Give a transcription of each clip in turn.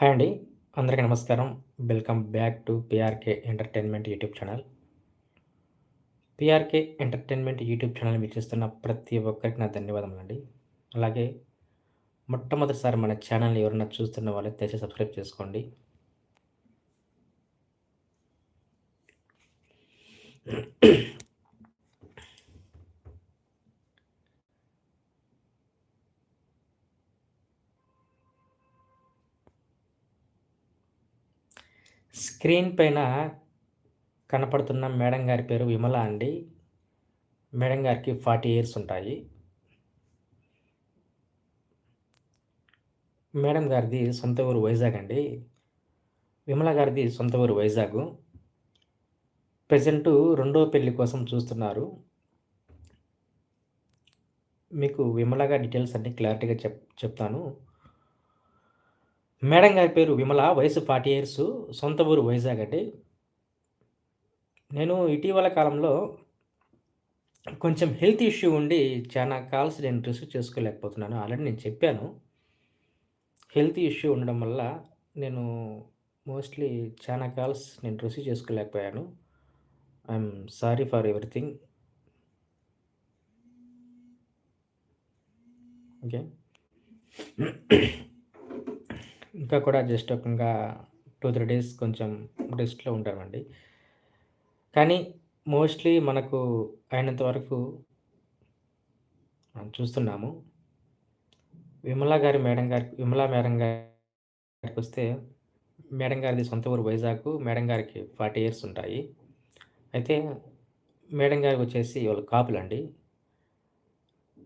Hi అండి. అందరికీ నమస్కారం. Welcome back to PRK entertainment YouTube channel. PRK entertainment YouTube channel మీరు చూస్తున్న ప్రతి ఒక్కరికి నా ధన్యవాదములండి. అలాగే మొట్టమొదటిసారి మన ఛానల్‌ని ఎవరైనా చూస్తున్న వాళ్ళు దయచేసి సబ్స్క్రైబ్ చేసుకోండి. స్క్రీన్ పైన కనపడుతున్న మేడం గారి పేరు విమల అండి. మేడం గారికి 40 ఇయర్స్ ఉంటాయి. మేడం గారిది సొంత ఊరు వైజాగ్ అండి. విమల గారిది సొంత ఊరు వైజాగ్ ప్రజెంటు రెండో పెళ్ళి కోసం చూస్తున్నారు. మీకు విమలగా డీటెయిల్స్ అన్నీ క్లారిటీగా చెప్ చెప్తాను. మేడం గారి పేరు విమల. వయసు ఫార్టీ ఇయర్స్ సొంత ఊరు వైజాగ్ అండి. నేను ఇటీవల కాలంలో కొంచెం హెల్త్ ఇష్యూ ఉండి చాలా కాల్స్ నేను రిసీవ్ చేసుకోలేకపోతున్నాను. ఆల్రెడీ నేను చెప్పాను. హెల్త్ ఇష్యూ ఉండడం వల్ల నేను మోస్ట్‌లీ చాలా కాల్స్ నేను receive చేసుకోలేకపోయాను. I'm sorry for everything. Okay. ఇంకా కూడా జస్ట్ ఒక టూ త్రీ డేస్ కొంచెం రెస్ట్‌లో ఉంటామండి. కానీ మోస్ట్‌లీ మనకు అయినంత వరకు చూస్తున్నాము. విమలా గారి మేడం గారి విమలా మేడం గారికి వస్తే మేడం గారిది సొంత ఊరు వైజాగ్ మేడం గారికి 40 ఇయర్స్ ఉంటాయి. అయితే మేడం గారికి వచ్చేసి వాళ్ళు కాపులండి.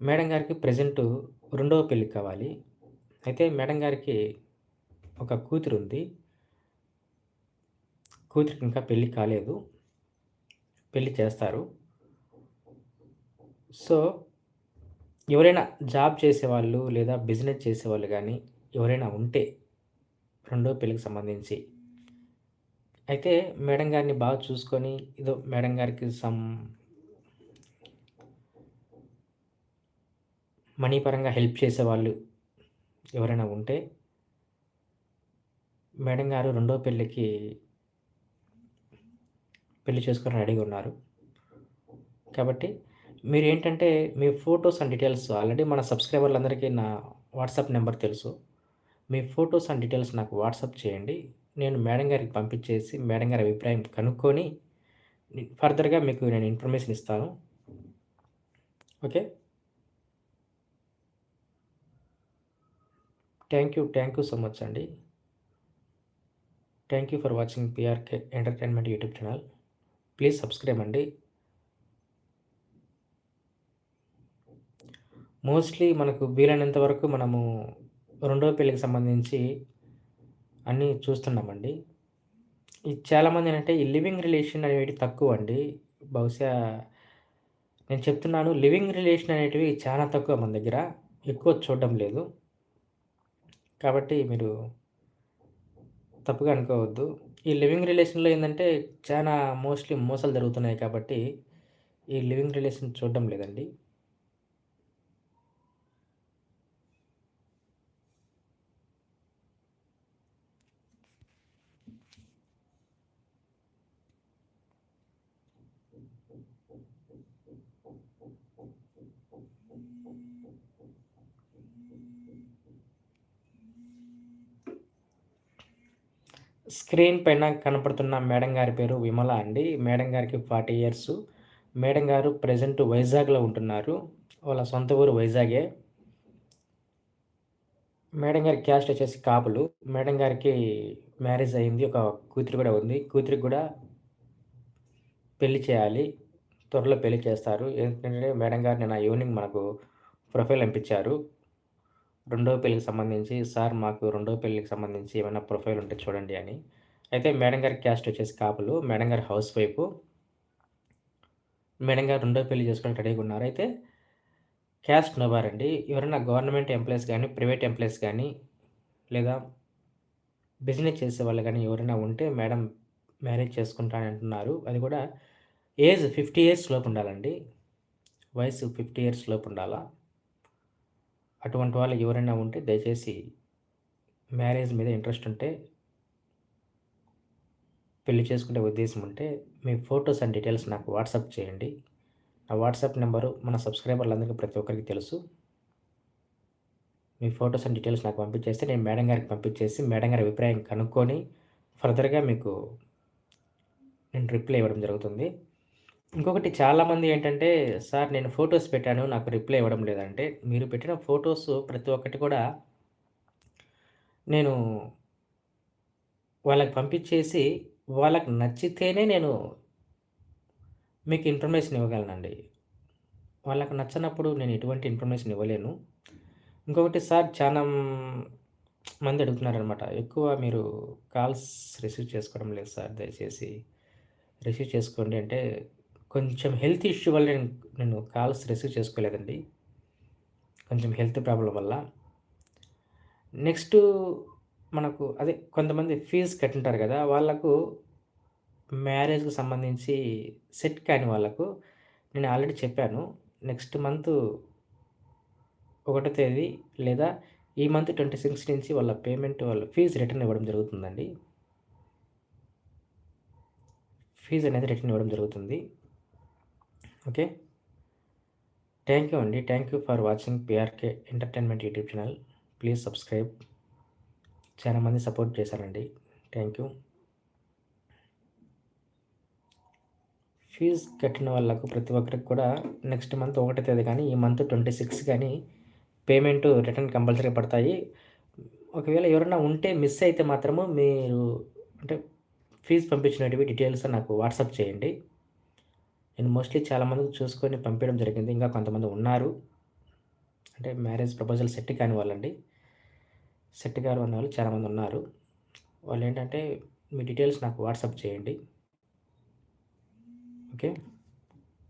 మేడం గారికి ప్రెజెంటు రెండవ పెళ్ళి కావాలి. అయితే మేడం గారికి ఒక కూతురు ఉంది కూతురికి ఇంకా పెళ్ళి కాలేదు. పెళ్ళి చేస్తారు. సో, ఎవరైనా జాబ్ చేసేవాళ్ళు లేదా బిజినెస్ చేసేవాళ్ళు కానీ ఎవరైనా ఉంటే రెండో పెళ్ళికి సంబంధించి అయితే మేడం గారిని బాగా చూసుకొని ఏదో మేడం గారికి సమ్ మనీ పరంగా హెల్ప్ చేసేవాళ్ళు ఎవరైనా ఉంటే మేడం గారు రెండో పెళ్ళికి పెళ్ళి చేసుకుని రెడీగా ఉన్నారు. కాబట్టి మీరు ఏంటంటే మీ ఫోటోస్ అండ్ డీటెయిల్స్ ఆల్రెడీ మన సబ్స్క్రైబర్లందరికీ నా వాట్సాప్ నెంబర్ తెలుసు. మీ ఫోటోస్ అండ్ డీటెయిల్స్ నాకు వాట్సాప్ చేయండి. నేను మేడం గారికి పంపించేసి మేడం గారి అభిప్రాయం కనుక్కొని ఫర్దర్‌గా మీకు నేను ఇన్ఫర్మేషన్ ఇస్తాను. Okay. Thank you. Thank you so much అండి. Thank you for watching PRK entertainment YouTube channel. Please subscribe అండి. మోస్ట్‌లీ మనకు వీలైనంత వరకు మనము రెండో పెళ్ళికి సంబంధించి అన్నీ చూస్తున్నామండి. ఇది చాలామంది ఏంటంటే ఈ లివింగ్ రిలేషన్ అనేవి తక్కువండి. బహుశా నేను చెప్తున్నాను లివింగ్ రిలేషన్ అనేటివి చాలా తక్కువ మన దగ్గర. ఎక్కువ చూడడం లేదు. కాబట్టి మీరు తప్పుగా అనుకోవద్దు. ఈ లివింగ్ రిలేషన్‌లో ఏంటంటే చాలా మోస్ట్‌లీ మోసాలు జరుగుతున్నాయి కాబట్టి ఈ లివింగ్ రిలేషన్ చూడడం లేదండి. స్క్రీన్ పైన కనపడుతున్న మేడం గారి పేరు విమల అండి. మేడం గారికి ఫార్టీ ఇయర్స్ మేడం గారు ప్రజెంట్ వైజాగ్‌లో ఉంటున్నారు. వాళ్ళ సొంత ఊరు వైజాగే. మేడం గారి క్యాస్ట్ వచ్చేసి కాపులు. మేడం గారికి మ్యారేజ్ అయింది. ఒక కూతురు కూడా ఉంది. కూతురికి కూడా పెళ్ళి చేయాలి. త్వరలో పెళ్ళి చేస్తారు. ఏంటంటే మేడం గారు నిన్న ఈవినింగ్ మనకు ప్రొఫైల్ పంపించారు. రెండో పెళ్ళికి సంబంధించి సార్ మాకు రెండో పెళ్ళికి సంబంధించి ఏమైనా ప్రొఫైల్ ఉంటే చూడండి అని. అయితే మేడం గారి క్యాస్ట్ వచ్చేసి కాపులు. మేడం గారి హౌస్ వైపు మేడం గారు రెండో పెళ్ళి చేసుకోవడానికి రెడీగా ఉన్నారు. అయితే క్యాస్ట్ నోబార్ అండి. ఎవరైనా గవర్నమెంట్ ఎంప్లాయీస్ కానీ ప్రైవేట్ ఎంప్లాయీస్ కానీ లేదా బిజినెస్ చేసే వాళ్ళు కానీ ఎవరైనా ఉంటే మేడం మ్యారేజ్ చేసుకుంటానంటున్నారు. అది కూడా ఏజ్ 50 ఇయర్స్ లోపు ఉండాలండి. వయసు 50 ఇయర్స్ లోపు ఉండాలా. అటువంటి వాళ్ళు ఎవరైనా ఉంటే దయచేసి మ్యారేజ్ మీద ఇంట్రెస్ట్ ఉంటే పెళ్ళి చేసుకునే ఉద్దేశం ఉంటే మీ ఫోటోస్ అండ్ డీటెయిల్స్ నాకు వాట్సాప్ చేయండి. నా వాట్సాప్ నెంబరు మన సబ్స్క్రైబర్లందరికీ ప్రతి ఒక్కరికి తెలుసు. మీ ఫోటోస్ అండ్ డీటెయిల్స్ నాకు పంపించేస్తే నేను మేడం గారికి పంపించేసి మేడం గారి అభిప్రాయం కనుక్కొని ఫర్దర్గా మీకు నేను రిప్లై ఇవ్వడం జరుగుతుంది. ఇంకొకటి చాలామంది ఏంటంటే సార్ నేను ఫొటోస్ పెట్టాను నాకు రిప్లై ఇవ్వడం లేదంటే మీరు పెట్టిన ఫొటోస్ ప్రతి ఒక్కటి కూడా నేను వాళ్ళకి పంపించేసి వాళ్ళకి నచ్చితేనే నేను మీకు ఇన్ఫర్మేషన్ ఇవ్వగలనండి. వాళ్ళకి నచ్చనప్పుడు నేను ఎటువంటి ఇన్ఫర్మేషన్ ఇవ్వలేను. ఇంకొకటి సార్ చాలా మంది అడుగుతున్నారనమాట ఎక్కువ మీరు కాల్స్ రిసీవ్ చేసుకోవడం లేదు సార్ దయచేసి. రిసీవ్ చేసుకోండి అంటే కొంచెం హెల్త్ ఇష్యూ వల్ల నేను నేను కాల్స్ రిసీవ్ చేసుకోలేదండి. కొంచెం హెల్త్ ప్రాబ్లం వల్ల. నెక్స్ట్ మనకు అదే కొంతమంది ఫీజు కట్టింటారు కదా వాళ్ళకు మ్యారేజ్కి సంబంధించి సెట్ కాని వాళ్ళకు నేను ఆల్రెడీ చెప్పాను. నెక్స్ట్ మంత్ ఒకటో తేదీ లేదా ఈ మంత్ ట్వంటీ సిక్స్ నుంచి వాళ్ళ పేమెంట్ వాళ్ళ ఫీజు రిటర్న్ ఇవ్వడం జరుగుతుందండి. ఫీజు అనేది రిటర్న్ ఇవ్వడం జరుగుతుంది. ఓకే? థ్యాంక్ యూ అండి. Thank you for watching PRK entertainment YouTube channel please subscribe చాలా మంది సపోర్ట్ చేశారండి. థ్యాంక్ యూ ఫీజు కట్టిన వాళ్ళకు ప్రతి ఒక్కరికి కూడా నెక్స్ట్ మంత్ ఒకటే తేదీ కానీ ఈ మంత్ ట్వంటీ సిక్స్ కానీ పేమెంట్ రిటర్న్ కంపల్సరీ పడతాయి. ఒకవేళ ఎవరైనా ఉంటే మిస్ అయితే మాత్రము మీరు అంటే ఫీజు పంపించినవి డీటెయిల్స్ నాకు వాట్సాప్ చేయండి. నేను మోస్ట్లీ చాలామందికి చూసుకొని పంపించడం జరిగింది. ఇంకా కొంతమంది ఉన్నారు. అంటే మ్యారేజ్ ప్రపోజల్ సెట్ కాని వాళ్ళండి. సెట్ గారు వాళ్ళు చాలామంది ఉన్నారు. వాళ్ళు ఏంటంటే మీ డీటెయిల్స్ నాకు వాట్సాప్ చేయండి. Okay?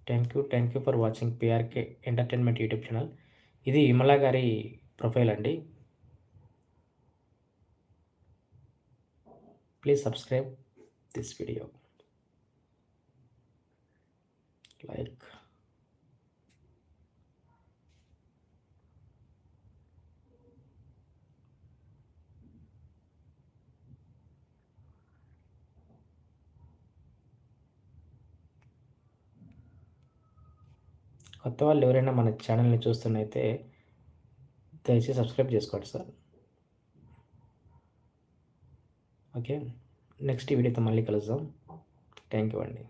Thank you thank you for watching PRK entertainment YouTube channel. ఇది విమలా గారి ప్రొఫైల్ అండి. Please subscribe this video. Like కొత్త వాళ్ళు ఎవరైనా మన ఛానల్ని చూస్తున్నైతే దయచేసి సబ్స్క్రైబ్ చేసుకోండి సార్. ఓకే నెక్స్ట్ వీడియోతో మళ్ళీ కలుద్దాం. థ్యాంక్ యూ అండి.